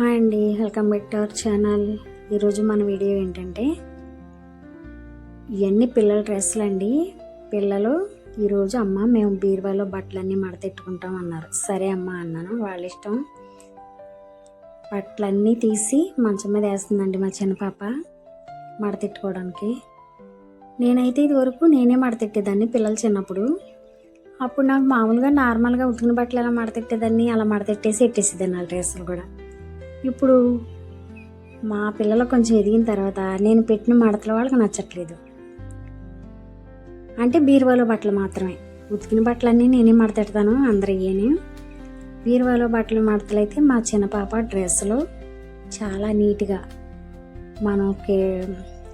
Hi అండి welcome back to our channel. ఈరోజు మన వీడియో ఏంటంటే ఇవన్నీ పిల్లల డ్రెస్సులు అండి పిల్లలు ఈరోజు అమ్మ మేము బీరువాలో బట్టలన్నీ మడతెట్టుకుంటాం అన్నారు. సరే అమ్మ అన్నాను వాళ్ళ ఇష్టం. బట్టలన్నీ తీసి మంచం మీద వేస్తుందండి మా చిన్న పాప మడతెట్టుకోవడానికి. నేనైతే ఇది వరకు నేనే మడతెట్టేదాన్ని పిల్లలు చిన్నప్పుడు. అప్పుడు నాకు మామూలుగా నార్మల్గా ఉతికిన బట్టలు ఎలా మడతెట్టేదాన్ని అలా మడతెట్టేసి ఎట్టేసేదాన్ని ఆ డ్రెస్సులు కూడా. ఇప్పుడు మా పిల్లలు కొంచెం ఎదిగిన తర్వాత నేను పెట్టిన మడతలు వాళ్ళకి నచ్చట్లేదు. అంటే బీరువాలో బట్టలు మాత్రమే. ఉతికిన బట్టలన్నీ నేనే మడతెడతాను అందరియ్యని బీరువాలో బట్టలు మడతలు అయితే మా చిన్న పాప డ్రెస్సులు చాలా నీట్గా మనకి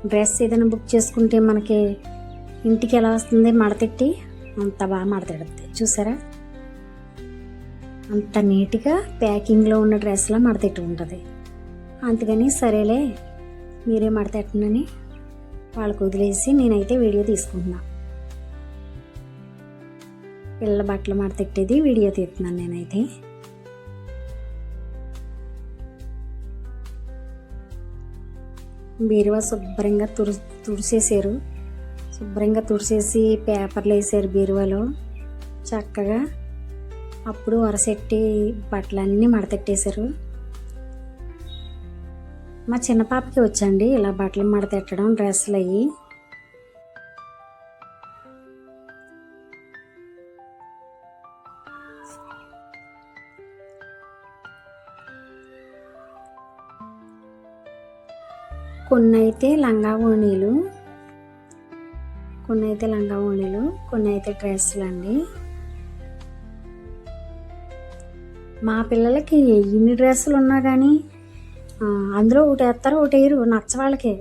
డ్రెస్ ఏదైనా బుక్ చేసుకుంటే మనకి ఇంటికి ఎలా వస్తుంది మడతెట్టి అంత బాగా మడతెడుతుంది చూసారా? అంత నీట్గా ప్యాకింగ్లో ఉన్న డ్రెస్లా మడతెట్టు ఉంటుంది. అందుకని సరేలే మీరే మడతెట్టనని వాళ్ళకు వదిలేసి నేనైతే వీడియో తీసుకుంటున్నా. పిల్లల బట్టలు మడతెట్టేది వీడియో తీస్తున్నాను నేనైతే. బీరువా శుభ్రంగా తుడు తుడిసేసారు శుభ్రంగా తుడిసేసి పేపర్లు వేసారు బీరువాలో. చక్కగా అప్పుడు వరసెట్టి బట్టలన్నీ మడతెట్టేశారు. మా చిన్న పాపకి వచ్చండి ఇలా బట్టలు మడతెట్టడం డ్రెస్సులు అయ్యి. కొన్ని అయితే లంగా ఓణీలు కొన్ని అయితే లంగా ఓణీలు కొన్ని అయితే డ్రెస్సులు అండి మా పిల్లలకి ఎన్ని డ్రెస్సులు ఉన్నా కానీ అందులో ఒకటి వేస్తారు ఒకటి వేయరు నచ్చ వాళ్ళకి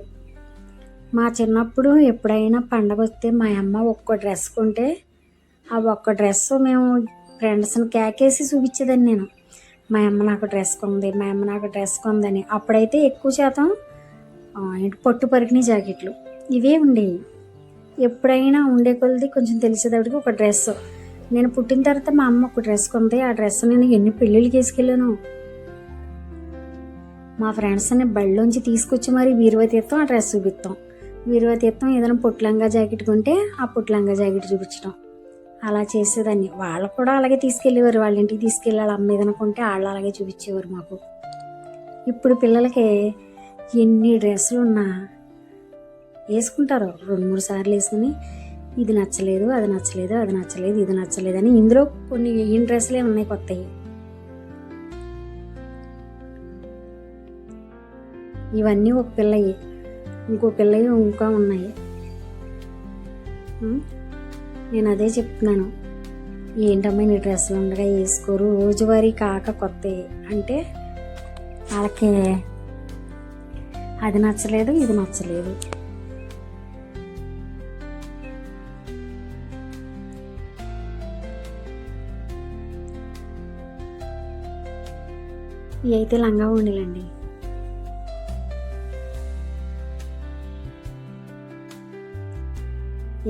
మా చిన్నప్పుడు ఎప్పుడైనా పండగ వస్తే మా అమ్మ ఒక్క డ్రెస్ కొంటే ఆ ఒక్క డ్రెస్ మేము ఫ్రెండ్స్ని కేకేసి చూపించేదాన్ని నేను. మా అమ్మ నాకు డ్రెస్ కొంది మా అమ్మ నాకు డ్రెస్ కొందని. అప్పుడైతే ఎక్కువ శాతం ఏంటి పట్టు పరికిణి జాకెట్లు. ఇవే ఉండేవి ఎప్పుడైనా ఉండే కొలది కొంచెం తెలిసేటప్పటికి ఒక డ్రెస్. నేను పుట్టిన తర్వాత మా అమ్మ ఒక డ్రెస్ కొంది. ఆ డ్రెస్ నేను ఎన్ని పెళ్ళిళ్ళకి వేసుకెళ్ళాను మా ఫ్రెండ్స్ని బళ్ళలోంచి తీసుకొచ్చి మరి వీరువ తీర్థం ఆ డ్రెస్ చూపిస్తాం వీరువ తీర్థం ఏదైనా పుట్లంగా జాకెట్ కొంటే ఆ పుట్లంగా జాకెట్ చూపించడం అలా చేసేదాన్ని. వాళ్ళు కూడా అలాగే తీసుకెళ్ళేవారు. వాళ్ళ ఇంటికి తీసుకెళ్ళాలి. అమ్మ ఏదైనా కొంటే వాళ్ళు అలాగే చూపించేవారు మాకు. ఇప్పుడు పిల్లలకి ఎన్ని డ్రెస్సులు ఉన్నా వేసుకుంటారు. రెండు మూడు సార్లు వేసుకుని ఇది నచ్చలేదు అది నచ్చలేదు అది నచ్చలేదు ఇది నచ్చలేదు అని ఇందులో కొన్ని వెయ్యిన డ్రెస్సులే ఉన్నాయి కొత్తవి ఇవన్నీ ఒక పిల్లయి ఇంకో పిల్లయి ఇంకా ఉన్నాయి. నేను అదే చెప్తున్నాను. ఏంటమ్మా నీ డ్రెస్సులు ఉండగా వేసుకోరు? రోజువారీ కాక కొత్త అంటే వాళ్ళకి అది నచ్చలేదు ఇది నచ్చలేదు. ఇవి అయితే లంగా ఉండిలండి.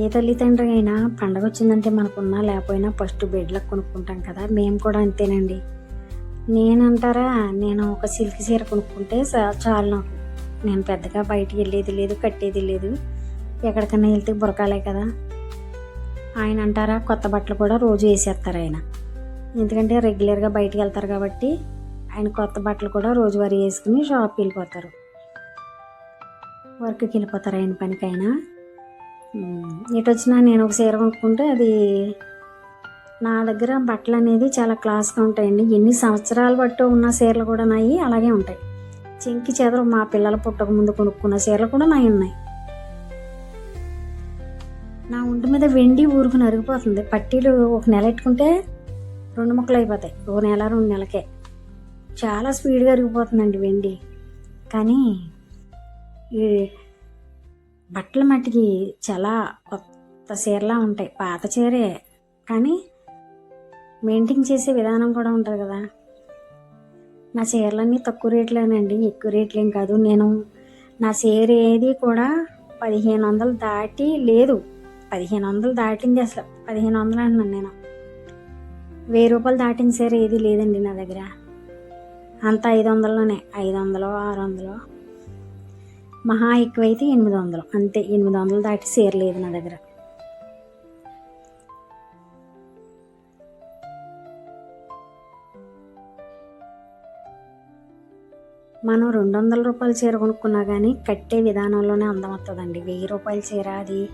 ఏ తల్లిదండ్రులైనా అయినా పండగ వచ్చిందంటే మనకున్నా లేకపోయినా ఫస్ట్ బెడ్లకు కొనుక్కుంటాం కదా మేము కూడా అంతేనండి. నేనంటారా నేను ఒక సిల్క్ చీర కొనుక్కుంటే చాలు నాకు. నేను పెద్దగా బయటికి వెళ్ళేది లేదు కట్టేది లేదు. ఎక్కడికన్నా వెళ్తే బురకాలే కదా. ఆయన అంటారా కొత్త బట్టలు కూడా రోజు వేసేస్తారు ఆయన. ఎందుకంటే రెగ్యులర్గా బయటికి వెళ్తారు కాబట్టి ఆయన కొత్త బట్టలు కూడా రోజువారీ వేసుకుని షాప్కి వెళ్ళిపోతారు. వర్క్కి వెళ్ళిపోతారు ఆయన పనికైనా. ఎటు వచ్చినా నేను ఒక చీర కొనుక్కుంటే అది నా దగ్గర బట్టలు అనేది చాలా క్లాస్గా ఉంటాయండి. ఎన్ని సంవత్సరాలు బట్టి ఉన్న చీరలు కూడా నాయి అలాగే ఉంటాయి. చెంకి చెదరు మా పిల్లల పుట్టక ముందు కొనుక్కున్న చీరలు కూడా నాయి ఉన్నాయి. నా ఒంటి మీద వెండి ఊరుకు నరిగిపోతుంది పట్టీలు ఒక నెల పెట్టుకుంటే రెండు ముక్కలు అయిపోతాయి. ఒక నెల రెండు నెలకే చాలా స్పీడ్గా అరిగిపోతుందండి వెండి. కానీ ఈ బట్టల మట్టికి చాలా కొత్త చీరలా ఉంటాయి పాత చీరే. కానీ మెయింటైన్ చేసే విధానం కూడా ఉంటుంది కదా. నా చీరలన్నీ తక్కువ రేట్లేనండి ఎక్కువ రేట్లేం కాదు. నేను నా చీర ఏది కూడా పదిహేను వందలు దాటి లేదు పదిహేను వందలు దాటింది అసలు. పదిహేను వందలు అంటున్నాను నేను. వెయ్యి రూపాయలు దాటిన చీర ఏది లేదండి నా దగ్గర. అంత ఐదు వందలలోనే ఐదు వందలు ఆరు వందలు మహా ఎక్కువైతే ఎనిమిది వందలు అంతే ఎనిమిది వందలు దాటి చేరలేదు నా దగ్గర. మనం రెండు వందల రూపాయల చీర కొనుక్కున్నా కానీ కట్టే విధానంలోనే అందం వస్తుందండి వెయ్యి రూపాయల చీర అది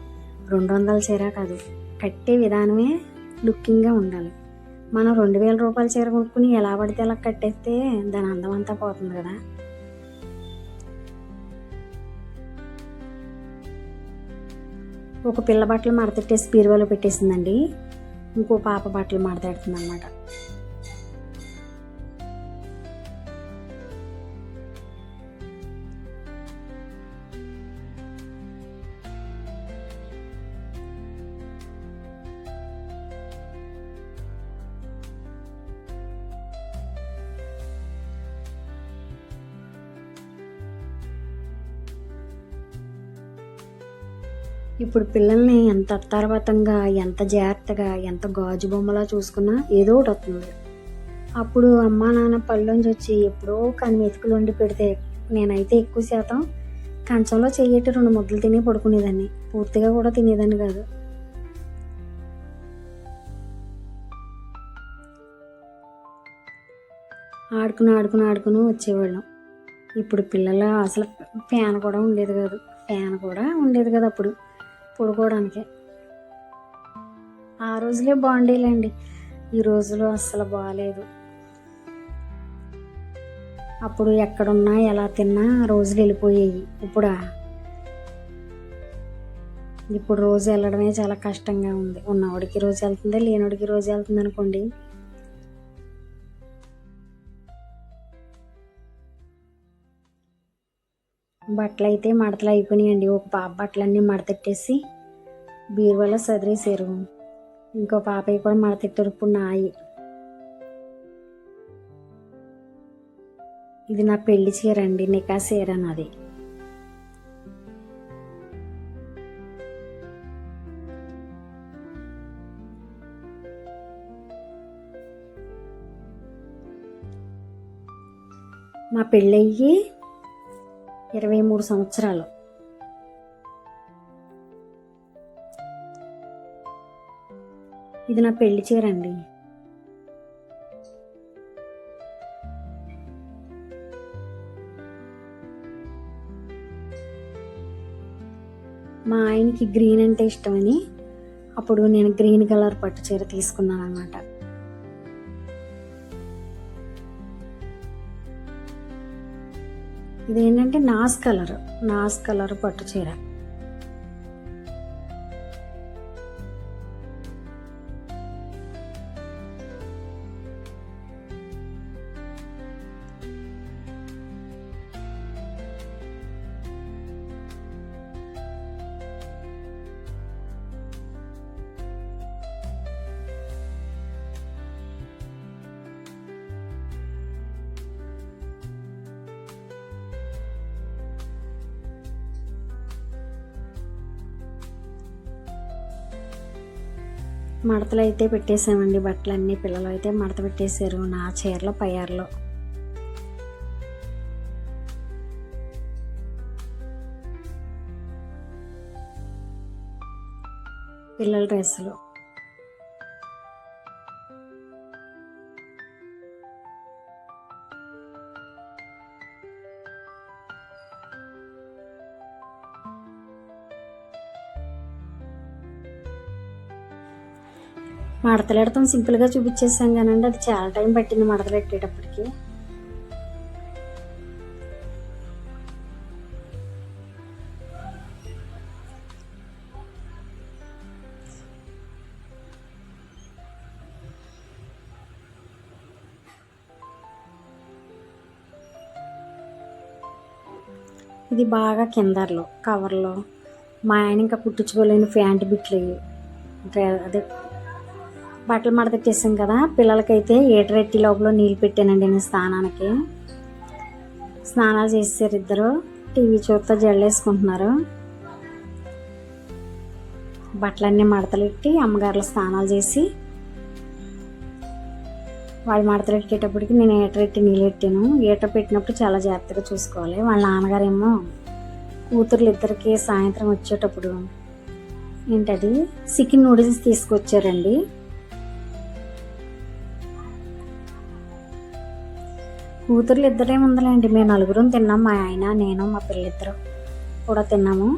రెండు వందల చీర కాదు. కట్టే విధానమే లుక్కింగ్గా ఉండాలి. మనం రెండు వేల రూపాయల చీర కొనుక్కుని ఎలా పడితే అలా కట్టేస్తే దాని అందం అంతా పోతుంది కదా. ఒక పిల్ల బట్టలు మడతెట్టేసి బీరువాలో పెట్టేసిందండి. ఇంకో పాప బట్టలు మడతెడుతుంది అనమాట ఇప్పుడు పిల్లల్ని ఎంత అత్తారవతంగా ఎంత జాగ్రత్తగా ఎంత గాజు బొమ్మలా చూసుకున్నా ఏదో ఒకటి వస్తుంది. అప్పుడు అమ్మా నాన్న పళ్ళలోంచి వచ్చి ఎప్పుడో కని మెతుకులు వండి పెడితే నేనైతే ఎక్కువ శాతం కంచంలో చెయ్యటి రెండు ముద్దలు తిని పడుకునేదాన్ని. పూర్తిగా కూడా తినేదాన్ని కాదు. ఆడుకుని ఆడుకుని ఆడుకుని వచ్చేవాళ్ళం. ఇప్పుడు పిల్లలు అసలు ఫ్యాన్ కూడా ఉండేది కాదు. ఫ్యాన్ కూడా ఉండేది కదా అప్పుడు. పడుకోవడానికి. ఆ రోజులే బాగుండేలేండి. ఈ రోజులు అస్సలు బాగాలేదు అప్పుడు ఎక్కడున్నా ఎలా తిన్నా రోజులు వెళ్ళిపోయాయి. ఇప్పుడా? ఇప్పుడు రోజు వెళ్ళడమే చాలా కష్టంగా ఉంది. ఉన్నవాడికి రోజు వెళ్తుంది లేనివాడికి రోజు వెళ్తుంది అనుకోండి బట్టలు అయితే మడతలు అయిపోయినాయండి. ఒక పాప బట్టలన్నీ మడతెట్టేసి బీరువాలో సదిరేసారు ఇంకో పాపయ్య కూడా మడతెట్టారు. ఇప్పుడు నాయి. ఇది నా పెళ్ళి చీర అండి నికా చీర నాది. మా పెళ్ళయ్యి ఇరవై మూడు సంవత్సరాలు. ఇది నా పెళ్ళి చీర అండి మా ఆయనకి గ్రీన్ అంటే ఇష్టమని అప్పుడు నేను గ్రీన్ కలర్ పట్టు చీర తీసుకున్నాను అనమాట ఇదేంటంటే నాస్ కలర్ నాస్ కలర్ పట్టు చీర. మడతలు అయితే పెట్టేసామండి బట్టలు పిల్లలు అయితే మడత పెట్టేశారు నా చీరలో పయ్యార్లో పిల్లల డ్రెస్సులు. మడతలెడతాం సింపుల్గా చూపించేసాం కానండి. అది చాలా టైం పట్టింది మడతలెట్టేటప్పటికి ఇది బాగా కిందర్లో కవర్లో. మా ఆయన ఇంకా కుట్టించుకోలేని ప్యాంట్ బిట్లు అదే బట్టలు మడతెట్టేసాం కదా. పిల్లలకైతే ఏటరెట్టి లోపల నీళ్ళు పెట్టానండి నేను స్నానానికి. స్నానాలు చేసారు ఇద్దరు. టీవీ చూస్తా జల్లేసుకుంటున్నారు. బట్టలన్నీ మడతలెట్టి అమ్మగారులు స్నానాలు చేసి వాళ్ళు మడతలు ఎట్టేటప్పటికి నేను ఏటర్ నీళ్ళు పెట్టాను. ఏట పెట్టినప్పుడు చాలా జాగ్రత్తగా చూసుకోవాలి. వాళ్ళ నాన్నగారేమో కూతుర్లు ఇద్దరికి సాయంత్రం వచ్చేటప్పుడు ఏంటది? చికెన్ నూడిల్స్ తీసుకొచ్చారండి. కూతుర్లు ఇద్దరే మేము నలుగురం తిన్నాం మా ఆయన నేను మా పిల్లిద్దరు కూడా తిన్నాము.